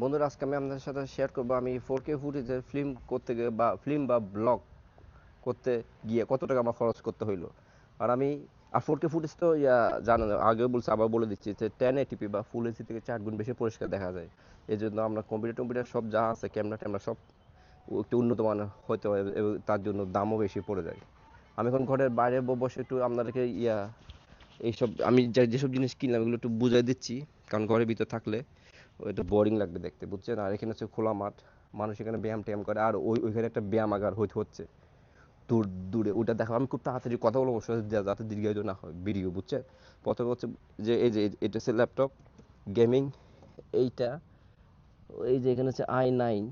বন্ধুরা, আজকে আমি আপনাদের সাথে শেয়ার করব আমি ফোর কে ফুটেজের ফিল্ম করতে গিয়ে বা ফিল্ম বা ব্লগ করতে গিয়ে কত টাকা আমার খরচ করতে হইল। আর আমি, আর ফোর কে ফুটেজ তো, ইয়া জানেন আগেও বলছি, আবার বলে দিচ্ছি যে টেন এটিপি বা ফুল এইচডি থেকে চার গুণ বেশি পরিষ্কার দেখা যায়। এই জন্য আমরা কম্পিউটার টম্পিউটার সব যা আছে ক্যামেরা ট্যামেরা সব একটু উন্নত মানের হতে হয় এবং তার জন্য দামও বেশি পড়ে যায়। আমি এখন ঘরের বাইরে বসে একটু আপনাদেরকে, ইয়া, এইসব, আমি যেসব জিনিস কিনলাম, এগুলো একটু বুঝাই দিচ্ছি, কারণ ঘরের ভিতর থাকলে একটু বোরিং লাগবে দেখতে, বুঝছেন? আর এখানে হচ্ছে খোলা মাঠ, মানুষ এখানে ব্যায়াম ট্যায়াম করে, আর ওই, ওইখানে একটা ব্যায়াম ব্যায়ামাগার হইতে হচ্ছে। দূর, দূরে ওটা দেখো, আমি খুব তাড়াতাড়ি কথা বলব যাতে দীর্ঘায়িত না হয়, ভিডিও, বুঝছেন? প্রথমে হচ্ছে যে, এই যে, এটা হচ্ছে ল্যাপটপ গেমিং এইটা, এই যে এখানে হচ্ছে আই নাইন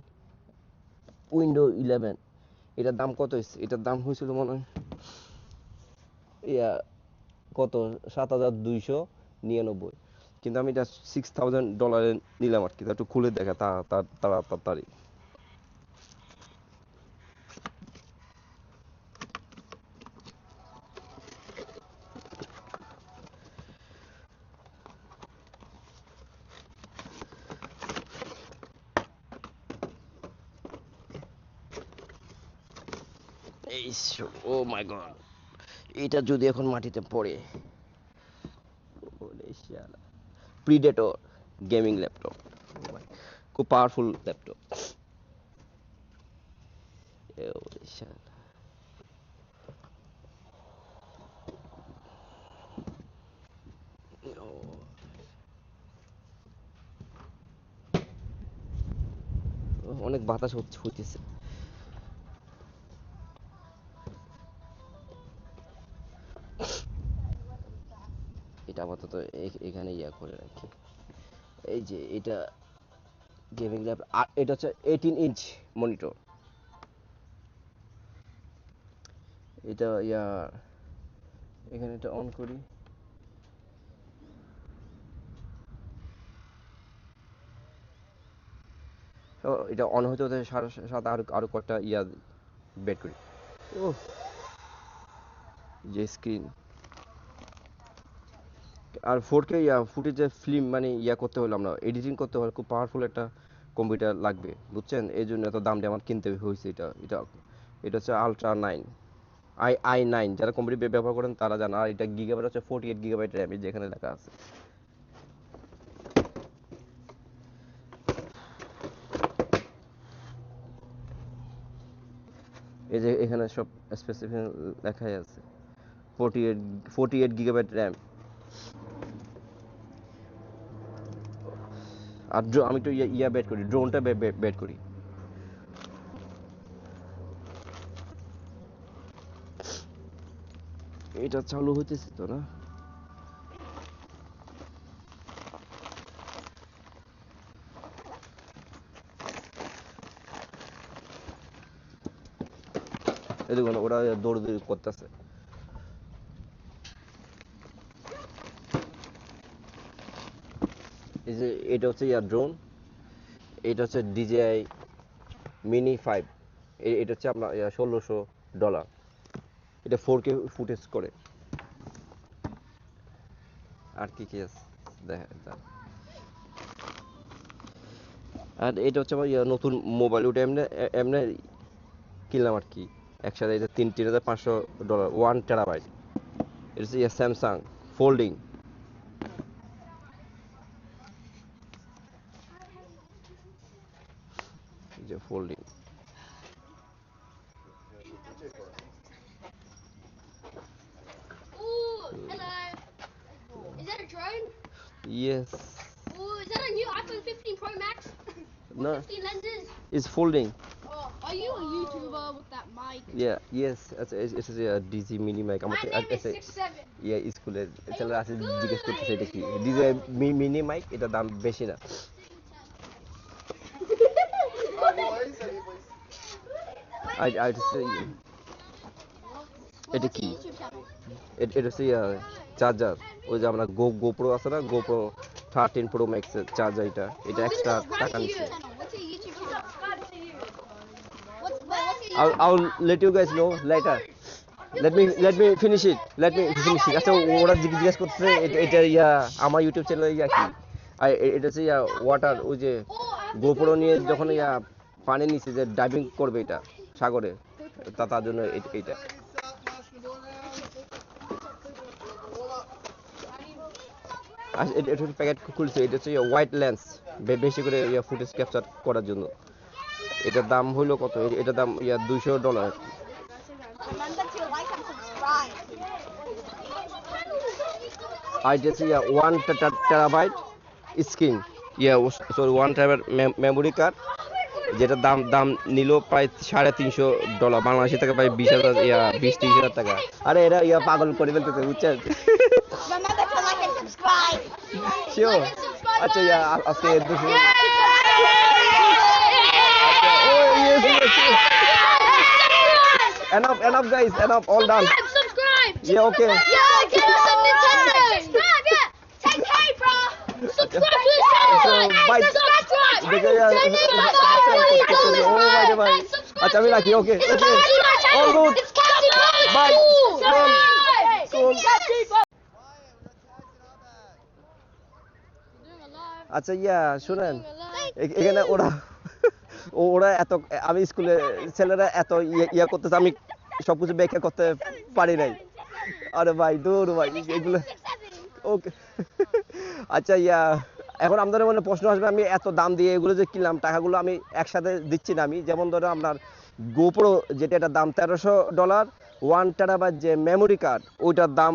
উইন্ডো ইলেভেন এটার দাম কত হয়েছে এটার দাম হয়েছিল মনে হয়, ইয়া, কত? সাত হাজার দুইশো নিরানব্বই। কিন্তু আমি এটা সিক্স থাউজেন্ড ডলারে নিলাম আর কি। একটু খুলে দেখা তা তা- তাড়া তাড়াতাড়ি ও মাই গড এটা যদি এখন মাটিতে পড়ে প্রিডেটর গেমিং ল্যাপটপ খুব পাওয়ারফুল ল্যাপটপ অনেক বাতাস হচ্ছে হইতেছে। আপাতত এখানে ইয়া করে রাখি। এই যে এটা গেমিং ল্যাপ আর এটা হচ্ছে এইটিন ইঞ্চ মনিটর এটা ইয়া, এখানে এটা অন করি। এটা অন হতে হতে সাথে আরও আরও কয়েকটা ইয়া বের করি। ও যে স্ক্রিন আর ফোর কে ইয়া ফুটেজের ফিল্ম মানে ইয়া করতে হলে আমরা এডিটিং করতে হলে, খুব পাওয়ারফুল একটা কম্পিউটার লাগবে, বুঝছেন? এই জন্য এত দাম দিয়ে আমার কিনতে হয়েছে এটা এটা এটা হচ্ছে ultra nine I I nine যারা কম্পিউটার ব্যবহার করেন তারা জানা আর এটা গিগাবাইট হচ্ছে ফোর্টি এইট গিগাবাইট র্যাম যেখানে লেখা আছে। এই যে এখানে সব স্পেসিফিক লেখাই আছে forty eight forty eight gigabyte RAM আর আমি তো ইয়া বেট করি ড্রোনটা বেট করি। এটা চালু হইতেছে তো না? দেখুন, ওরা দৌড় করতেছে। এই যে এটা হচ্ছে ইয়ার ড্রোন এটা হচ্ছে ডিজিআই মিনি ফাইভ এটা হচ্ছে আপনার ষোলোশো ডলার এটা ফোর কে ফুটেজ করে। আর কি কি আছে? দেখা আর এটা হচ্ছে আমার নতুন মোবাইল ওটা এমনি এমনি কিনলাম আর কি। একসাথে এটা তিন তিন হাজার পাঁচশো ডলার ওয়ান টেরাবাইট এটা হচ্ছে Samsung folding okay folding Yes. Ooh, is that a new iPhone 15 Pro Max? no. 15 lenses? It's folding. Oh, are you a YouTuber with that mic? Yeah, yes. It's, it's, it's a uh, DZ mini mic. I'm My a, name I, is 67. Yeah, it's cool. It's a lot of DZ mini mic. It's a damn bashina. Channel. এ- এটা হচ্ছে charger ওই যে go GoPro আছে না GoPro thirteen pro max charger এটা extra টাকা নিচ্ছে I'll, I'll let you guys know later. Let me let me finish it. Let me finish it. আচ্ছা ওরা জিজ্ঞেস করতেছে এটা ইয়া আমার ইউটিউব চ্যানেলে ইয়া কি এটা হচ্ছে ইয়া ওয়াটার ওই যে I গোপ্রো নিয়ে যখন ইয়া পানির নিচে যে ডাইভিং করবে এটা সাগরে। তা তার জন্য এইটা। আর এটা প্যাকেট খুলছে। এটা হচ্ছে হোয়াইট লেন্স বেশি করে ইয়া ফুটেজ ক্যাপচার করার জন্য। এটার দাম হলো কত? এটার দাম ইয়া দুইশো ডলার. আর এটা yeah one terabyte screen yeah sorry one terabyte memory card যেটার দাম দাম নিল প্রায় সাড়ে তিনশো ডলার বাংলাদেশি টাকা প্রায় বিশ হাজার ইয়া বিশ তিরিশ হাজার টাকা আরে এরা ইয়া পাগল করে ফেলতেছে বুঝছেন আচ্ছা ইয়া আজকে enough enough guys enough all done Subscribe. yeah okay Yeah, get us some Nintendo. Subscribe, yeah. 10k, bro. Subscribe to the channel. So, bye. আচ্ছা আমি রাখি ওকে. আচ্ছা ইয়া শুনেন এখানে ওরা ও- ওরা এত আমি স্কুলে ছেলেরা এত ইয়ে- ইয়া করতেছে আমি সবকিছু ব্যাখ্যা করতে পারি নাই। আরে ভাই দূর ভাই এগুলো ওকে। আচ্ছা ইয়া এখন আপনাদের মনে প্রশ্ন আসবে, আমি এত দাম দিয়ে এগুলো যে কিনলাম, টাকাগুলো আমি একসাথে দিচ্ছি না আমি। যেমন ধরো আপনার গোপ্রো যেটা, এটার দাম তেরোশো ডলার ওয়ান টেরাবাইট যে মেমোরি কার্ড ওইটার দাম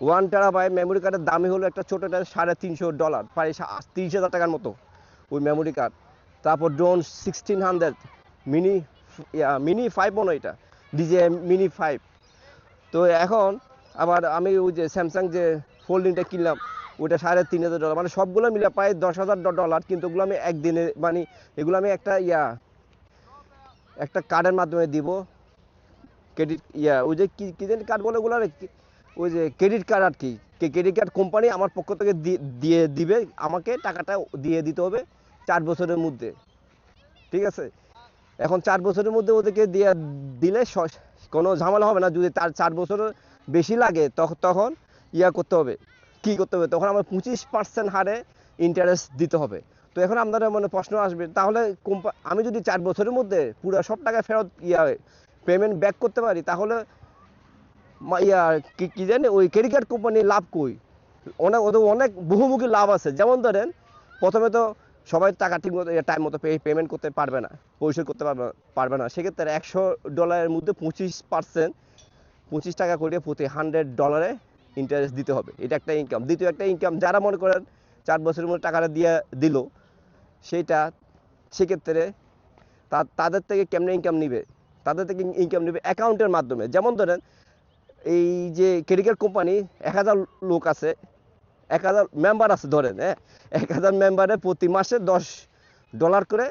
ওয়ান টেরাবাইট মেমোরি কার্ডের দামই হলো একটা ছোটোটা সাড়ে তিনশো ডলার প্রায় তিরিশ হাজার টাকার মতো ওই মেমোরি কার্ড তারপর drone sixteen hundred mini mini five মনে এটা ডিজে মিনি ফাইভ তো এখন আবার আমি ওই যে স্যামসাং যে ফোল্ডিংটা কিনলাম ওটা সাড়ে তিন হাজার ডলার মানে সবগুলো মিলে প্রায় দশ হাজার ডলার কিন্তু ওগুলো আমি একদিনে মানে এগুলো আমি একটা ইয়া, একটা কার্ডের মাধ্যমে দিব। ক্রেডিট ইয়া, ওই যে কি কি জানি কার্ড বলে ওগুলো ওই যে ক্রেডিট কার্ড আর কি। ক্রেডিট কার্ড কোম্পানি আমার পক্ষ থেকে দিয়ে দিবে, আমাকে টাকাটা দিয়ে দিতে হবে চার বছরের মধ্যে। ঠিক আছে? এখন চার বছরের মধ্যে ওদেরকে দিয়ে দিলে কোনো ঝামেলা হবে না। যদি তার চার বছরের বেশি লাগে তখন ইয়া করতে হবে। কি করতে হবে? তখন আমার পঁচিশ পার্সেন্ট হারে ইন্টারেস্ট দিতে হবে। তো এখন আপনাদের মনে প্রশ্ন আসবে, তাহলে আমি যদি চার বছরের মধ্যে পুরো সব টাকা ফেরত ইয়া পেমেন্ট ব্যাক করতে পারি, তাহলে ইয়া, কি কি জানি, ওই ক্রেডিট কার্ড কোম্পানি লাভ কই? অনেক ওদের অনেক বহুমুখী লাভ আছে। যেমন ধরেন, প্রথমে তো সবাই টাকা ঠিক মতো টাইম মতো পেমেন্ট করতে পারবে না, পরিশোধ করতে পারবে পারবে না। সেক্ষেত্রে একশো ডলারের মধ্যে পঁচিশ পার্সেন্ট পঁচিশ টাকা করে প্রতি হান্ড্রেড ডলারে ইন্টারেস্ট দিতে হবে। এটা একটা ইনকাম দ্বিতীয় একটা ইনকাম যারা মনে করেন চার বছরের মধ্যে টাকাটা দিয়ে দিল সেইটা সেক্ষেত্রে তাদের থেকে কেমনে ইনকাম নিবে? তাদের থেকে ইনকাম নেবে অ্যাকাউন্টের মাধ্যমে। যেমন ধরেন, এই যে ক্রেডিট কোম্পানি এক হাজার লোক আছে, এক হাজার মেম্বার আছে ধরেন হ্যাঁ? এক হাজার মেম্বারে প্রতি মাসে দশ ডলার করে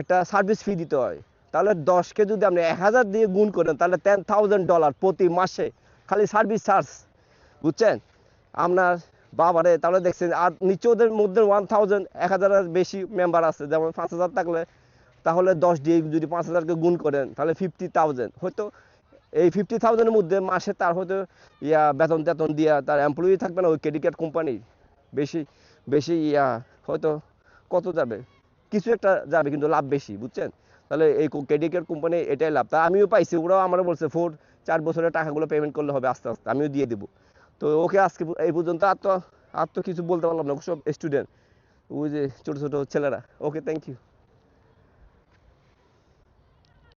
একটা সার্ভিস ফি দিতে হয়। তাহলে দশকে যদি আপনি এক হাজার দিয়ে গুণ করেন, তাহলে টেন থাউজেন্ড ডলার প্রতি মাসে খালি সার্ভিস চার্জ বুঝছেন? আপনার বাবারে, তাহলে দেখছেন, আর নিচে ওদের মধ্যে ওয়ান থাউজেন্ড এক হাজারের বেশি মেম্বার আছে, যেমন পাঁচ হাজার থাকলে, তাহলে দশ দিয়ে যদি পাঁচ হাজারকে গুণ করেন, তাহলে ফিফটি থাউজেন্ড হয়তো এই ফিফটি থাউজেন্ডের মধ্যে মাসে তার হয়তো ইয়া বেতন টেতন দিয়া তার এমপ্লয়ি থাকবে না, ওই ক্রেডিট কার্ড কোম্পানির বেশি বেশি ইয়া, হয়তো কত যাবে? কিছু একটা যাবে, কিন্তু লাভ বেশি, বুঝছেন? তাহলে এই ক্রেডিট কার্ড কোম্পানি এটাই লাভ। তা আমিও পাইছি, ওরাও আমার বলছে, ফোর, চার বছরের টাকাগুলো পেমেন্ট করলে হবে, আস্তে আস্তে। আমিও দিয়ে দেবো। তো ওকে আজকে এই পর্যন্ত আর তো আর তো কিছু বলতে পারলাম না সব স্টুডেন্ট ওই যে ছোটো ছোটো ছেলেরা। Okay thank you